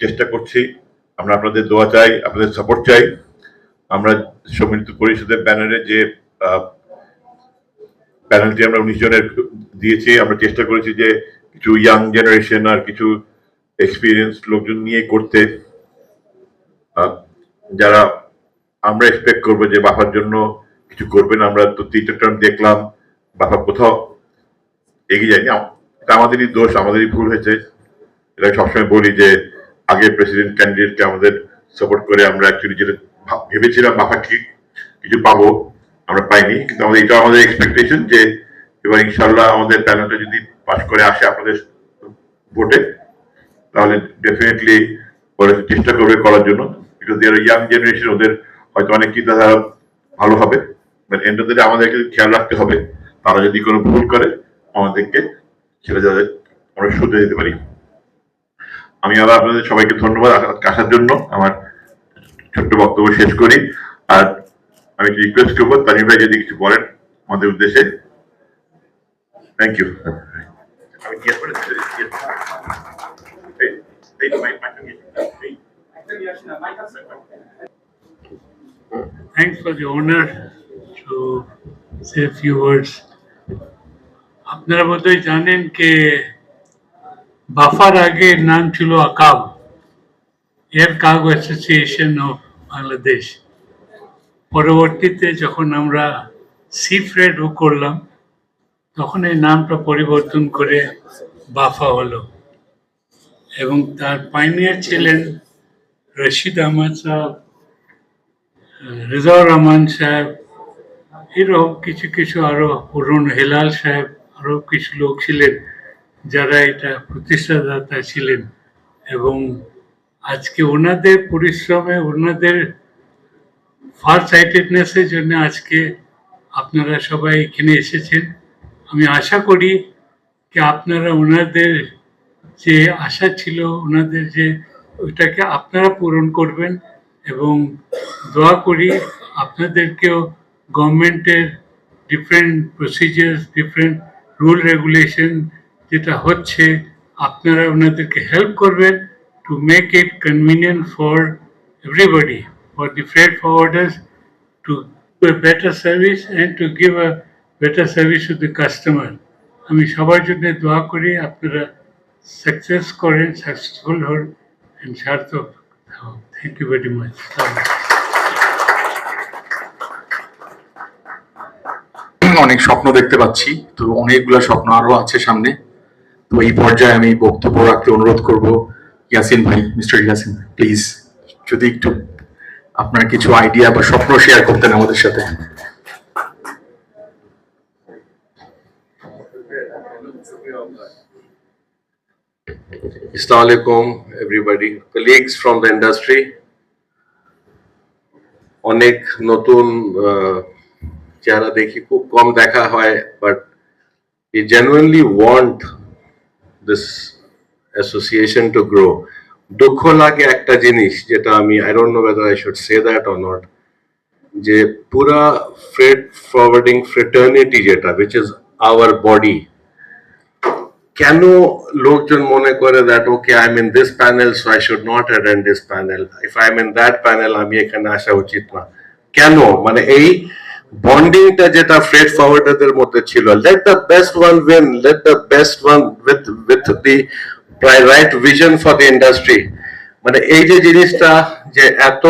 চেষ্টা করছি। আমরা আপনাদের দোয়া চাই, আপনাদের সাপোর্ট চাই। আমরা সম্মিলিত পরিষদের ব্যানারে যে প্যানেলটি আমরা উনিশ জনের দিয়েছি, আমরা চেষ্টা করেছি যে কিছু ইয়াং জেনারেশন আর কিছু এক্সপিরিয়েন্স লোকজন নিয়ে করতে। যারা আমরা এক্সপেক্ট করব যে বাফার জন্য কিছু করবেন আমরা তো তিনটা টার্ম দেখলাম বাফা কোথাও এগিয়ে যায়নি। আমাদেরই দোষ, আমাদেরই ভুল হয়েছে। এটা সবসময় বলি যে আগে প্রেসিডেন্ট ক্যান্ডিডেটকে আমাদের সাপোর্ট করে আমরা অ্যাকচুয়ালি যেটা ভেবেছিলাম, বাফা ঠিক কিছু পাবো, আমরা পাইনি। কিন্তু আমাদের এটা আমাদের এক্সপেকটেশন যে এবার ইনশাল্লাহ আমাদের প্যানেলটা যদি পাশ করে আসে আপনাদের ভোটে, তাহলে ডেফিনেটলি ওরা চেষ্টা করবে করার জন্য। বিকজ দেয়ার ইয়াং জেনারেশন ওদের হয়তো অনেক চিন্তাধারা ভালো হবে। বাট এন্ড অফ আমাদেরকে খেয়াল রাখতে হবে। তারা যদি কোনো ভুল করে, আমাদেরকে সেটা যাতে আমরা শুধরে দিতে পারি। আমি আবার আপনাদের সবাইকে ধন্যবাদ আসার জন্য। আমার ছোট্ট বক্তব্য শেষ করি। আর আমি রিকোয়েস্ট করব। তানিম ভাই যদি কিছু বলেন আমাদের উদ্দেশ্যে। থ্যাংক ইউ আমি Thanks for the honor to say a. আপনারা বোধহয় জানেন কে বাফার আগে নাম ছিল AACAB. Air cargo association of Bangladesh. পরবর্তীতে যখন আমরা সি ফ্রেড করলাম, তখন এই নামটা পরিবর্তন করে বাফা হলো এবং তার পাইনিয়ার ছিলেন রশিদ আহমদ সাহেব, রেজাউর রহমান সাহেব এরকম কিছু কিছু আরও অরুণ হেলাল সাহেব আরও কিছু লোক ছিলেন। যারা এটা প্রতিষ্ঠাদাতা ছিলেন এবং আজকে ওনাদের পরিশ্রমে, ওনাদের ফার সাইটেডনেসের জন্য আজকে আপনারা সবাই এখানে এসেছেন। আমি আশা করি যে আপনারা ওনাদের যে আশা ছিল, ওনাদের যে ওইটাকে আপনারা পূরণ করবেন এবং দোয়া করি আপনাদেরকেও গভর্নমেন্টের different procedures different rule regulation যেটা হচ্ছে আপনারা ওনাদেরকে হেল্প করবেন to make it convenient for everybody for the freight forwarders do a better service and to give a better service to the customer. আমি সবার জন্য দোয়া করি, আপনারা সাকসেস করেন সাকসেসফুল হন অ্যান্ড সার্থক থ্যাংক ইউ ভেরি মাচ অনেক স্বপ্ন দেখতে পাচ্ছি, তো অনেকগুলো স্বপ্ন আরও আছে সামনে। তো এই পর্যায়ে আমি বক্তব্য রাখতে অনুরোধ করব। ইয়াসিন ভাই মিস্টার ইয়াসিন প্লিজ যদি একটু আপনার কিছু আইডিয়া বা স্বপ্ন শেয়ার করতেন আমাদের সাথে। Assalamu everybody, colleagues from the industry. অনেক নতুন চেহারা দেখি খুব কম দেখা হয় but we genuinely want this association to grow. দুঃখ লাগে একটা জিনিস, যেটা আমি I don't know whether I should say that or not, যে পুরা ফ্রেড ফরওয়ার্ডিং ফ্রেটার্নিটি যেটা, which is our body, কেন লোকজন মনে করে that okay I am in this panel so I should not attend this panel if I am in that panel আমি এখানে আসা উচিত না। কেন? মানে এই বন্ডিংটা যেটা ফ্রেড ফরওয়ার্ডারদের মধ্যে ছিল let the best one win let the best one with with the right vision for the industry মানে এই যে জিনিসটা যে এত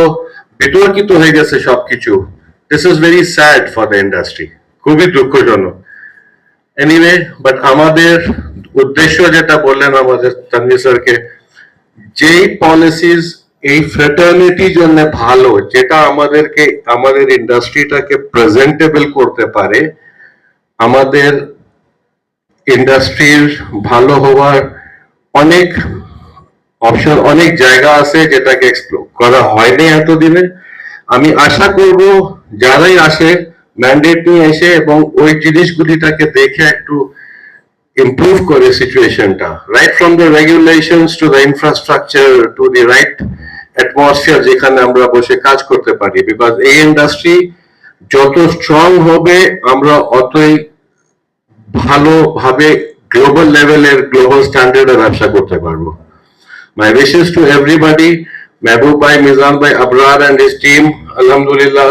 বিতর্কিত হয়ে গেছে সবকিছু this is very sad for the industry খুবই দুঃখজনক. এনিওয়ে বাট আমাদের উদ্দেশ্য যেটা বললেন আমাদের তানভীর স্যারকে, যেই পলিসিস এই ফ্রেটার্নিটি জন্য ভালো, যেটা আমাদেরকে, আমাদের ইন্ডাস্ট্রিটাকে প্রেজেন্টেবল করতে পারে, আমাদের ইন্ডাস্ট্রির ভালো হওয়ার অনেক অপশন অনেক জায়গা আছে যেটাকে এক্সপ্লোর করা হয়নি এতদিনে। আমি আশা করব যারাই আসে ম্যান্ডেট নিয়ে এসে এবং ওই জিনিসগুলিটাকে দেখে একটু ইমপ্রুভ করে সিচুয়েশনটা right from the regulations to the infrastructure to the right atmosphere যেখানে আমরা বসে কাজ করতে পারি বিকজ এই ইন্ডাস্ট্রি যত স্ট্রং হবে, আমরা অতই ভালোভাবে গ্লোবাল লেভেলের গ্লোবাল স্ট্যান্ডার্ডের ব্যবসা করতে পারব। My wishes to everybody Mehboob ভাই মিজান ভাই আবরার অ্যান্ড হিস টিম আলহামদুলিল্লাহ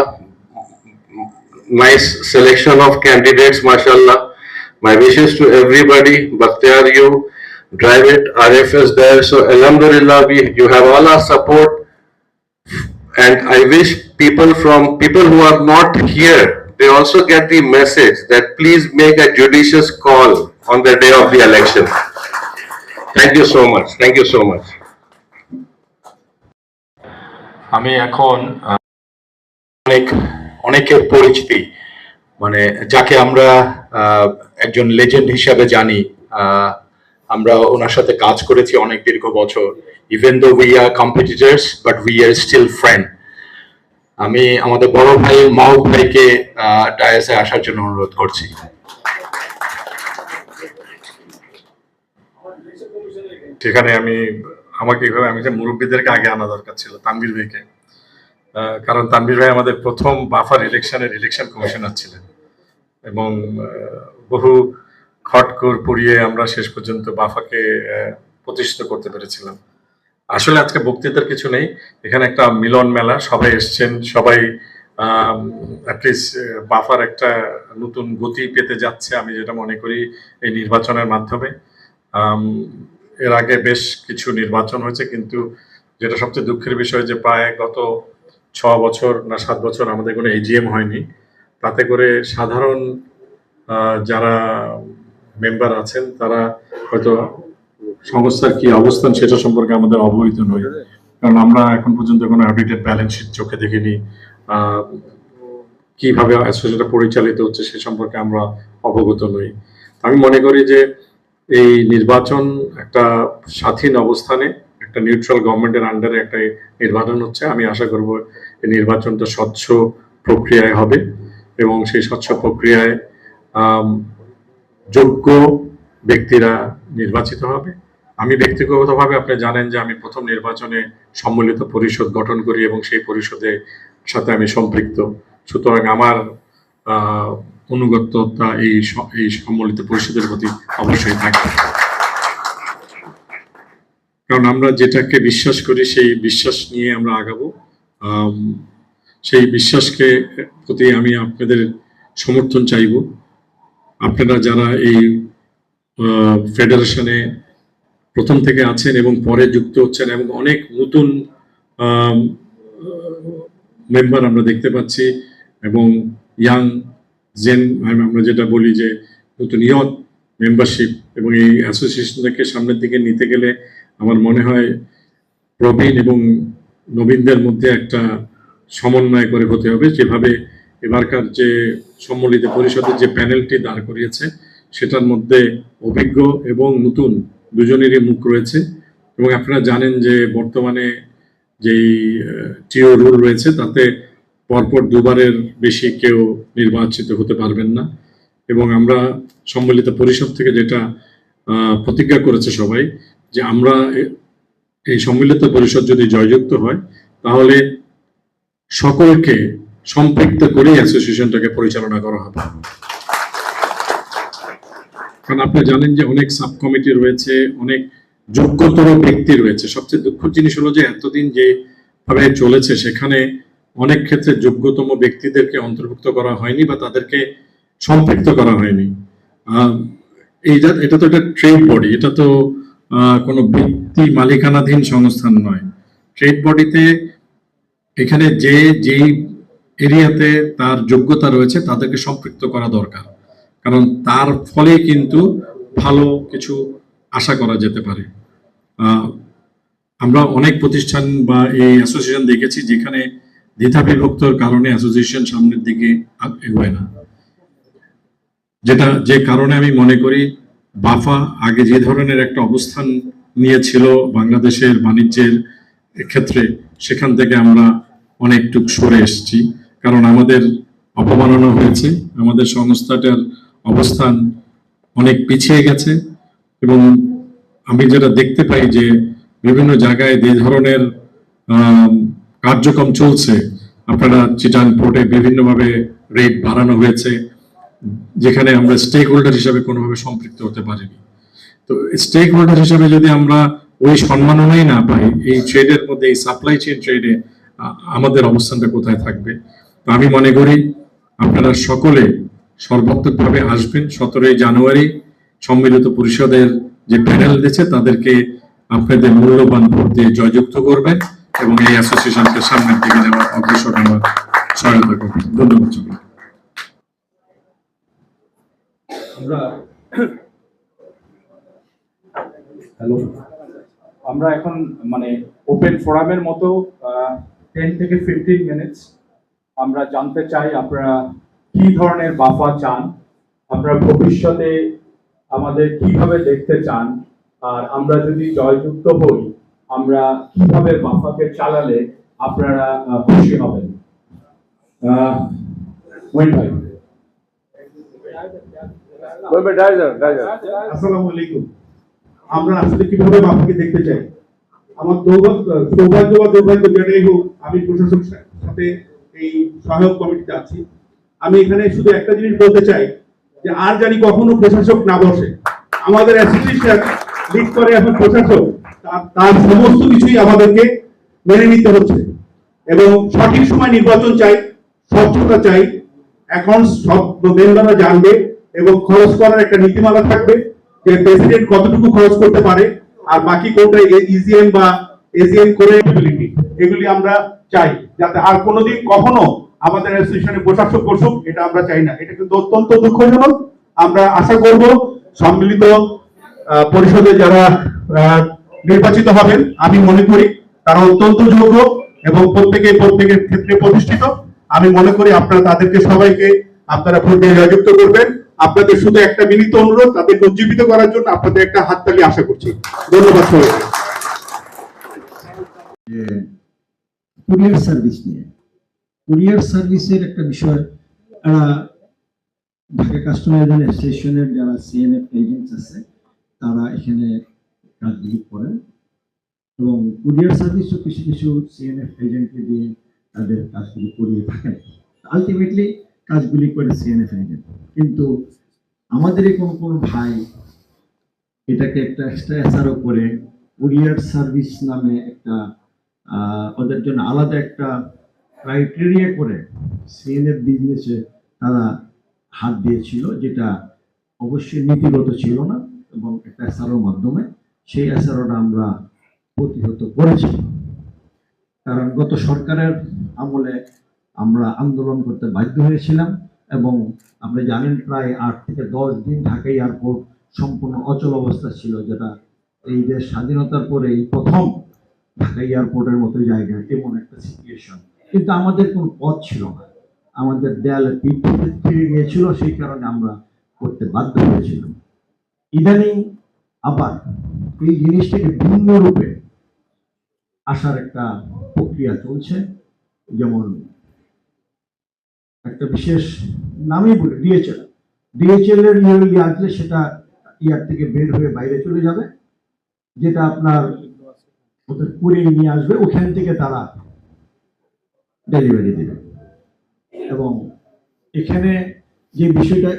নাইস সিলেকশন অফ ক্যান্ডিডেটস মার্শাল্লাহ my wishes to everybody Bakhtiar you drive it, RFS there, so Alhamdulillah, we, you have all our support. And I wish people from, people who are not here, they also get the message that please make a judicious call on the day of the election. Thank you so much, thank you so much. আমি এখন আহ, অনেক অনেকের পরিচিতি মানে যাকে আমরা আহ, একজন legend হিসাবে জানি আহ, আমরা ওনার সাথে কাজ করেছি অনেক দীর্ঘ বছর even though we are competitors but we are still friend আমি আমাদের বড় ভাই মাহবুব ভাইকে ডায়াসে আসার জন্য অনুরোধ করছি। সেখানে আমি, আমাকে এইভাবে, আমি যে মুরব্বীদেরকে আগে আনা দরকার ছিল, তানভীর ভাইকে কারণ তানভীর ভাই আমাদের প্রথম বাফার ইলেকশনের ইলেকশন কমিশনার ছিলেন। এবং বহু খটকর পুড়িয়ে আমরা শেষ পর্যন্ত বাফাকে প্রতিষ্ঠিত করতে পেরেছিলাম। আসলে আজকে বক্তৃতার কিছু নেই। এখানে একটা মিলন মেলা, সবাই এসছেন, সবাই অ্যাটলিস্ট বাফার একটা নতুন গতি পেতে যাচ্ছে, আমি যেটা মনে করি এই নির্বাচনের মাধ্যমে। এর আগে বেশ কিছু নির্বাচন হয়েছে, কিন্তু যেটা সবচেয়ে দুঃখের বিষয় যে প্রায় গত ছ বছর না সাত বছর আমাদের কোনো এজিএম হয়নি। তাতে করে সাধারণ যারা মেম্বার আছেন, তারা হয়তো সংস্থার কি অবস্থান সেটা সম্পর্কে আমাদের অবহিত নই। কারণ আমরা এখন পর্যন্ত কোনো অডিটেড ব্যালেন্স শিট চোখে দেখিনি। কীভাবে অ্যাসোসিয়েশনটা পরিচালিত হচ্ছে সে সম্পর্কে আমরা অবগত নই। আমি মনে করি যে এই নির্বাচন একটা স্বাধীন অবস্থানে, একটা নিউট্রাল গভর্নমেন্টের আন্ডারে একটা নির্বাচন হচ্ছে। আমি আশা করব এই নির্বাচনটা স্বচ্ছ প্রক্রিয়ায় হবে এবং সেই স্বচ্ছ প্রক্রিয়ায় যোগ্য ব্যক্তিরা নির্বাচিত হবে। আমি ব্যক্তিগতভাবে আপনি জানেন যে আমি প্রথম নির্বাচনে সম্মিলিত পরিষদ গঠন করি এবং সেই পরিষদের সাথে আমি সম্পৃক্ত। সুতরাং আমার অনুগত্যতা এই এই সম্মিলিত পরিষদের প্রতি অবশ্যই থাকবে। কারণ আমরা যেটাকে বিশ্বাস করি, সেই বিশ্বাস নিয়ে আমরা আগাবো। সেই বিশ্বাসকে প্রতি আমি আপনাদের সমর্থন চাইব। আপনারা যারা এই ফেডারেশনে প্রথম থেকে আছেন এবং পরে যুক্ত হচ্ছেন এবং অনেক নতুন মেম্বার আমরা দেখতে পাচ্ছি এবং ইয়াং জেন আমরা যেটা বলি যে নতুন ইয়ত মেম্বারশিপ এবং এই অ্যাসোসিয়েশনটাকে সামনের দিকে নিতে গেলে আমার মনে হয় প্রবীণ এবং নবীনদের মধ্যে একটা সমন্বয় করে হতে হবে। যেভাবে এবারকার যে সম্মিলিত পরিষদের যে প্যানেলটি দাঁড় করিয়েছে, সেটার মধ্যে অভিজ্ঞ এবং নতুন দুজনেরই মুখ রয়েছে। এবং আপনারা জানেন যে বর্তমানে যেই টিও রুল রয়েছে, তাতে পরপর দুবারের বেশি কেউ নির্বাচিত হতে পারবেন না। এবং আমরা সম্মিলিত পরিষদ থেকে যেটা প্রতিজ্ঞা করেছে সবাই, যে আমরা এই সম্মিলিত পরিষদ যদি জয়যুক্ত হয়, তাহলে সকলকে সম্পৃক্ত করেই অ্যাসোসিয়েশনটাকে পরিচালনা করা হবে। কারণ আপনি জানেন যে অনেক সাব কমিটি রয়েছে, অনেক যোগ্যতর ব্যক্তি রয়েছে। সবচেয়ে দুঃখের জিনিস হলো যে এতদিন যে ভাবে চলেছে, সেখানে অনেক ক্ষেত্রে যোগ্যতম ব্যক্তিদেরকে অন্তর্ভুক্ত করা হয়নি বা তাদেরকে সম্পৃক্ত করা হয়নি। এইটা এটা তো একটা ট্রেড বডি, এটা তো কোনো ব্যক্তি মালিকানাধীন সংস্থান নয়। ট্রেড বডিতে এখানে যে, যেই এরিয়াতে তার যোগ্যতা রয়েছে, তাদেরকে সম্পৃক্ত করা দরকার। কারণ তার ফলে কিন্তু ভালো কিছু আশা করা যেতে পারে। আমরা অনেক প্রতিষ্ঠান বা এই অ্যাসোসিয়েশন দেখেছি যেখানে দ্বিধা বিভক্তর কারণে অ্যাসোসিয়েশন সামনের দিকে এগোয় না। যেটা, যে কারণে আমি মনে করি বাফা আগে যে ধরনের একটা অবস্থান নিয়েছিল বাংলাদেশের বাণিজ্যের ক্ষেত্রে সেখান থেকে আমরা অনেকটুক সরে এসেছি। কারণ আমাদের অপমাননা হয়েছে, আমাদের সংস্থাটার অবস্থান অনেক পিছিয়ে গেছে এবং আমি যেটা দেখতে পাই যে বিভিন্ন জায়গায় যে ধরনের কার্যক্রম চলছে, আপনারা চিটান পোর্টে বিভিন্নভাবে রেট বাড়ানো হয়েছে, যেখানে আমরা স্টেক হোল্ডার হিসাবে কোনোভাবে সম্পৃক্ত হতে পারিনি। তো স্টেক হোল্ডার হিসাবে যদি আমরা ওই সম্মাননাই না পাই, এই ট্রেডের মধ্যে, এই সাপ্লাই চেন ট্রেডে আমাদের অবস্থানটা কোথায় থাকবে? আমি মনে করি আপনারা সকলে সর্বাত্মকভাবে আসবেন সতেরোই জানুয়ারি সম্মিলিত পরিষদের যে প্যানেল দিচ্ছে তাদেরকে আপনাদের মূল্যবান ভোট দিয়ে জয়যুক্ত করবেন এবং এই অ্যাসোসিয়েশনকে সামনের দিকে নেওয়ার অগ্রসর নেওয়ার সহায়তা করবেন ধন্যবাদ। আমরা হ্যালো, আমরা এখন মানে ওপেন ফোরামের মতো টেন থেকে ফিফটিন মিনিটস আমরা জানতে চাই আপনারা কি ধরনের বাফা চান আপনারা ভবিষ্যতে আমাদের কীভাবে দেখতে চান আর আমরা যদি জয়যুক্ত হই আমরা কীভাবে বাফাকে চালালে আপনারা খুশি হবেন? ভাই। আসসালামু আলাইকুম। আমরা আসলে কীভাবে বাবাকে দেখতে চাই? আমার সৌভাগ্য বা দুর্ভাগ্য যেটাই হোক আমি প্রশাসক সাথে এই সহায়ক কমিটিতে আছি। আমি এখানে শুধু একটা জিনিস বলতে চাই, যে আর জানি কখনো প্রশাসক না বসে। আমাদের অ্যাসোসিয়েশন লিড করে এখন প্রশাসক তার- সমস্ত কিছুই আমাদেরকে মেনে নিতে হচ্ছে। এবং সঠিক সময় নির্বাচন চাই, স্বচ্ছতা চাই। এখন সব মেম্বাররা জানবে এবং খরচ করার একটা নীতিমালা থাকবে, যে প্রেসিডেন্ট কতটুকু খরচ করতে পারে, আর বাকি কোনটা ইজিএম বা এজিএম করে এগুলি আমরা চাই, যাতে আর কোনোদিন কখনো আমাদের অ্যাসোসিয়েশনে প্রশাসক বসুক, এটা আমরা চাই না। এটা কিন্তু অত্যন্ত দুঃখজনক। আমরা আশা করব সম্মিলিত পরিষদে যারা নির্বাচিত হবেন, আমি মনে করি তারা অত্যন্ত যোগ্য এবং প্রত্যেকে প্রত্যেকের ক্ষেত্রে প্রতিষ্ঠিত। আমি মনে করি আপনারা তাদেরকে সবাইকে আপনারা ভোট দিয়ে জয়যুক্ত করবেন। আপনাদের শুধু একটা বিনীত অনুরোধ, তাদেরকে উজ্জীবিত করার জন্য আপনাদের একটা হাততালি আশা করছি। ধন্যবাদ সবাইকে। কুরিয়ার সার্ভিস নিয়ে। কুরিয়ার সার্ভিসের একটা বিষয় ঢাকা কাস্টমার অ্যাসোসিয়েশনের যারা সিএনএফ এজেন্টস আছে, তারা এখানে কাজগুলি করেন। এবং কুরিয়ার সার্ভিসও কিছু কিছু সিএনএফ এজেন্টকে দিয়ে তাদের কাজগুলি করিয়ে থাকেন। আলটিমেটলি কাজগুলি করে সিএনএফ এজেন্ট কিন্তু আমাদের কোনো কোনো ভাই এটাকে একটা এক্সট্রা এসআরও করে কুরিয়ার সার্ভিস নামে একটা ওদের জন্য আলাদা একটা ক্রাইটেরিয়া করে সিএনএফ বিজনেসে তারা হাত দিয়েছিল, যেটা অবশ্যই নীতিগত ছিল না এবং একটা এসআরওর মাধ্যমে। সেই এসআরওটা আমরা প্রতিহত করেছি। কারণ গত সরকারের আমলে আমরা আন্দোলন করতে বাধ্য হয়েছিলাম এবং আপনি জানেন প্রায় আট থেকে দশ দিন ঢাকা এয়ারপোর্ট সম্পূর্ণ অচল অবস্থা ছিল, যেটা এই দেশ স্বাধীনতার পরে এই প্রথম এয়ারপোর্টের মতো জায়গায় এমন একটা সিচুয়েশন কিন্তু আমাদের কোনো পথ ছিল না। আমাদের দেয়ালে ফিরে গিয়েছিল, সেই কারণে আমরা করতে বাধ্য হয়েছিলাম। ইদানিং আবার এই জিনিসটাকে ভিন্ন রূপে আসার একটা প্রক্রিয়া চলছে। যেমন একটা বিশেষ নামই বলি ডিএচএল ডিএচএল এর ইয়ে আসলে সেটা ইয়ার থেকে বের হয়ে বাইরে চলে যাবে, যেটা আপনার ওদের কুড়িয়ে নিয়ে আসবে, ওখান থেকে তারা ডেলিভারি দেবে। এবং এখানে যে বিষয়টা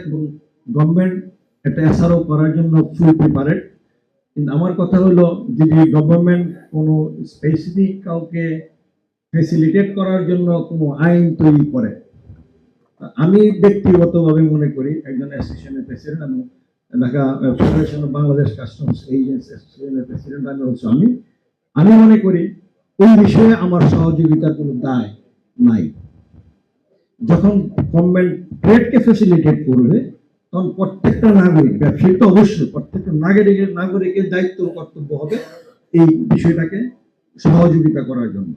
গভর্নমেন্ট একটা এসআরও করার জন্য ফুল প্রিপারেড কিন্তু আমার কথা হলো, যদি গভর্নমেন্ট কোনো স্পেসিফিক কাউকে ফেসিলিটেট করার জন্য কোনো আইন তৈরি করে, আমি ব্যক্তিগতভাবে মনে করি, একজন অ্যাসোসিয়েশনের প্রেসিডেন্ট এবং Dhaka, federation of Bangladesh customs agents অ্যাসোসিয়েশনের প্রেসিডেন্ট আমি হচ্ছে আমি আমি মনে করি এই বিষয়ে আমার সহযোগিতার কোনো দায় নাই। যখন গভর্নমেন্ট ট্রেডকে ফেসিলিটেট করবে, তখন প্রত্যেকটা নাগরিক, ব্যবসায়ী তো অবশ্যই, প্রত্যেকটা নাগরিকের নাগরিকের দায়িত্ব কর্তব্য হবে এই বিষয়টাকে সহযোগিতা করার জন্য।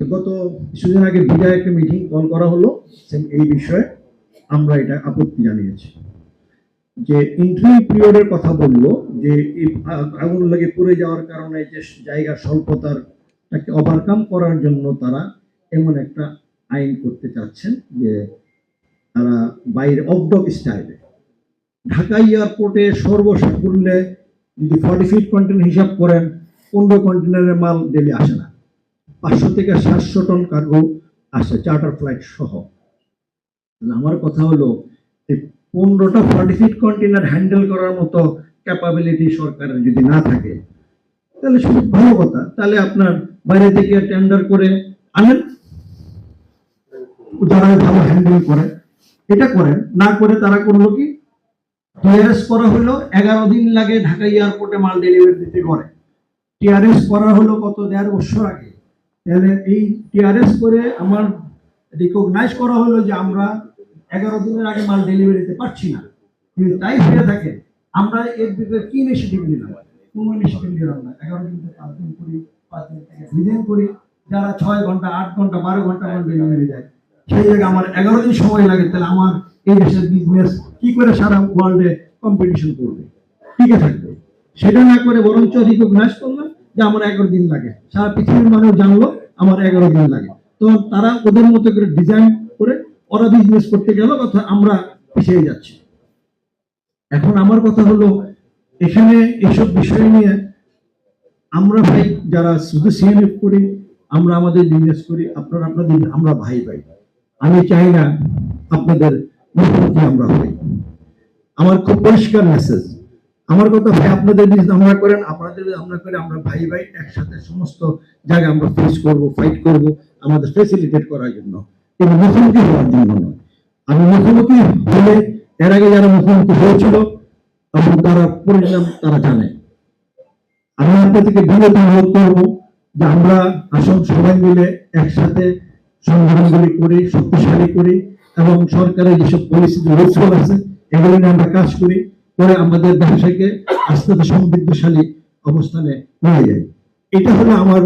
গত কিছুদিন আগে বিদায় একটা মিটিং কল করা হলো এই বিষয়ে আমরা এটা আপত্তি জানিয়েছি। যে ইন্টারিম পিরিয়ডের কথা বলল, যে আগুন লাগে পড়ে যাওয়ার কারণে যে জায়গা স্বল্পতার তাকে ওভারকাম করার জন্য তারা এমন একটা আইন করতে চাচ্ছেন যে তারা বাইরে অবডক স্টাইলে ঢাকা এয়ারপোর্টে সর্বসাকুল্যে যদি ফর্টি ফিট কন্টেনার হিসাব করেন, পনেরো কন্টেনারের মাল ডেলি আসে না। পাঁচশো থেকে সাতশো টন কার্গো আসে চার্টার ফ্লাইট সহ। আমার কথা হলো পনেরোটা ফর্টি ফিট কন্টেনার হ্যান্ডেল করার মতো ক্যাপাবিলিটি সরকারের যদি না থাকে, তাহলে খুব ভালো কথা। তাহলে আপনার বাইরে থেকে টেন্ডার করে আনেন, যারা ভালো হ্যান্ডেল করে, এটা করেন। না করে তারা করল কি? টিআরএস করা হলো, এগারো দিন লাগে ঢাকা এয়ারপোর্টে মাল ডেলিভারি দিতে করে। টিআরএস করা হলো কত, দেড় বছর আগে। তাহলে এই টিআরএস করে আমার রিকগনাইজ করা হলো যে আমরা এগারো দিনের আগে মাল ডেলিভারি দিতে পারছি না। যদি তাই হয়ে থাকে আমরা এর দিকে কি ইনিশিয়েটিভ নিলাম? কোনো ইনিশিয়েটিভ নিলাম না। এগারো দিন থেকে পাঁচ দিন করি, পাঁচ দিন থেকে দুই দিন করি। যারা ছয় ঘণ্টা, আট ঘণ্টা, বারো ঘণ্টা মাল ডেলিভারি দেয়, সেই জায়গায় আমার এগারো দিন সময় লাগে। তাহলে আমার এই দেশের বিজনেস কি করে সারা ওয়ার্ল্ডে কম্পিটিশন করবে? টিকে থাকবে। সেটা না করে বরঞ্চ রিকগনাইজ করলাম যে আমার এগারো দিন লাগে। সারা পৃথিবীর মানুষ জানলো, আমার এগারো দিন লাগে। তো তারা ওদের মতো করে ডিজাইন করে ওরা বিজনেস করতে গেল অথবা আমরা পিছিয়ে যাচ্ছি। এখন আমার কথা হলো, এখানে এসব বিষয় নিয়ে আমরা ভাই যারা শুধু সিএনএফ করি, আমরা আমাদের বিজনেস করি, আপনারা আপনাদের, আমরা ভাই ভাই। আমি চাই না আপনাদের মুখোমুখি আমরা হই। আমার খুব পরিষ্কার মেসেজ আমার কথা ভাই, আপনাদের বিজনেস আমরা করেন, আপনাদের আমরা করে, আমরা ভাই ভাই একসাথে সমস্ত জায়গায় আমরা ফেস করব ফাইট করব, আমাদের ফেসিলিটেট করার জন্য। কিন্তু মুখোমুখি হওয়ার জন্য নয় আমি মুখোমুখি হলে এর আগে যারা মুখোমুখি হয়েছিল এবং তারা পরিণাম তারা জানে। আমি আপনাদেরকে বিনীত অনুরোধ করব যে আমরা আসুন সবাই মিলে একসাথে সংগঠনগুলি করি, শক্তিশালী করি এবং সরকারের যেসব পলিসি রুলস আছে, এগুলো নিয়ে আমরা কাজ করি করে আমাদের ব্যবসাকে আস্তে আস্তে সমৃদ্ধশালী অবস্থানে নিয়ে যাই। এটা হলো আমার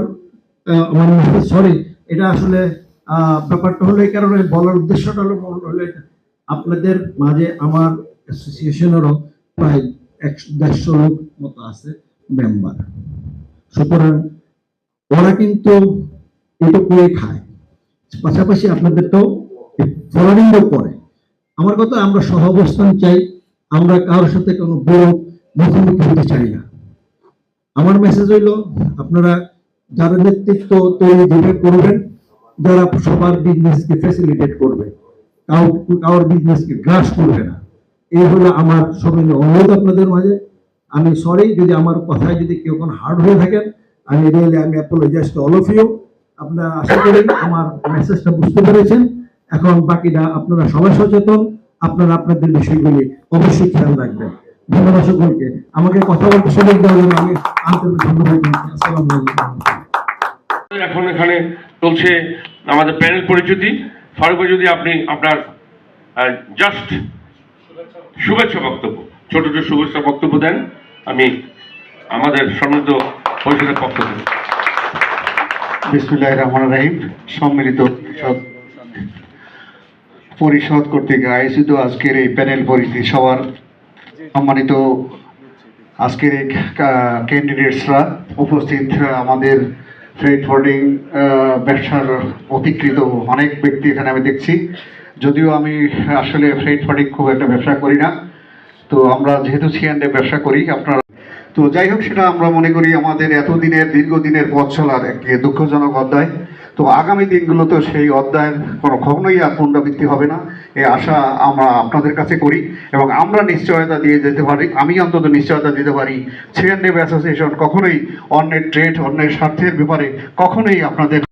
আমার সরি এটা আসলে ব্যাপারটা হলো এই কারণে, বলার উদ্দেশ্যটা হলো হলো। আপনাদের মাঝে আমার অ্যাসোসিয়েশনেরও প্রায় একশো দেড়শো লোক মতো আছে মেম্বার সুতরাং ওরা কিন্তু এটা করে খায়। পাশাপাশি আপনাদেরটাও ফরওয়ার্ডিংও করে। আমার কথা, আমরা সহাবস্থান চাই, আমরা কারোর সাথে কোনো বড় মুখোমুখি হতে চাই না। আমার মেসেজ হইল, আপনারা যারা নেতৃত্ব তৈরি করবেন যারা সবার বিজনেসকে ফ্যাসিলিটেট করবে কারোর বিজনেসকে গ্রাস করবে না। এই হলো আমার সবাই অনুরোধ আপনাদের মাঝে। আমি সরি যদি আমার কথায় যদি কেউ কোনো হার্ড হয়ে থাকেন, আমি রিয়েলি আমি apologise to all of you আপনারা আশা করি আমার মেসেজটা বুঝতে পেরেছেন। এখন বাকিটা আপনারা সবাই সচেতন। আপনারা আপনাদের বিষয়গুলি অবশ্যই খেয়াল রাখবেন। ধন্যবাদ সকলকে। আমাকে কথা বলতে সুযোগ দেওয়ার জন্য আমি আন্তরিক ধন্যবাদ এখন এখানে চলছে আমাদের প্যানেল পরিচিতি। ফারুক যদি আপনি আপনার জাস্ট শুভেচ্ছা বক্তব্য, ছোট ছোট শুভেচ্ছা বক্তব্য দেন, আমি আমাদের সমৃদ্ধ পরিষদের পক্ষ থেকে। বিসমুল্লাহ রহমান রাহিম, সম্মিলিত পরিষদ। কর্তৃক আয়োজিত আজকের এই প্যানেল পরিচিতি সবার সম্মানিত আজকের এই ক্যান্ডিডেটসরা উপস্থিত আমাদের ফ্রেড হোল্ডিং ব্যবসার অধিকৃত অনেক ব্যক্তি এখানে আমি দেখছি। যদিও আমি আসলে ফ্রেড হোল্ডিং খুব একটা ব্যবসা করি না। তো আমরা যেহেতু সিএনডে ব্যবসা করি, আপনারা তো যাই হোক, সেটা আমরা মনে করি আমাদের এতদিনের, দীর্ঘদিনের পথ চলার একটি দুঃখজনক অধ্যায়। তো আগামী দিনগুলোতে সেই অধ্যায়ের কোনো কখনোই আর পুনরাবৃত্তি হবে না। এই আশা আমরা আপনাদের কাছে করি এবং আমরা নিশ্চয়তা দিয়ে যেতে পারি, আমি অন্তত নিশ্চয়তা দিতে পারি। সিএনডিএফ অ্যাসোসিয়েশন কখনোই অন্যের ট্রেড, অন্যের স্বার্থের ব্যাপারে কখনোই আপনাদের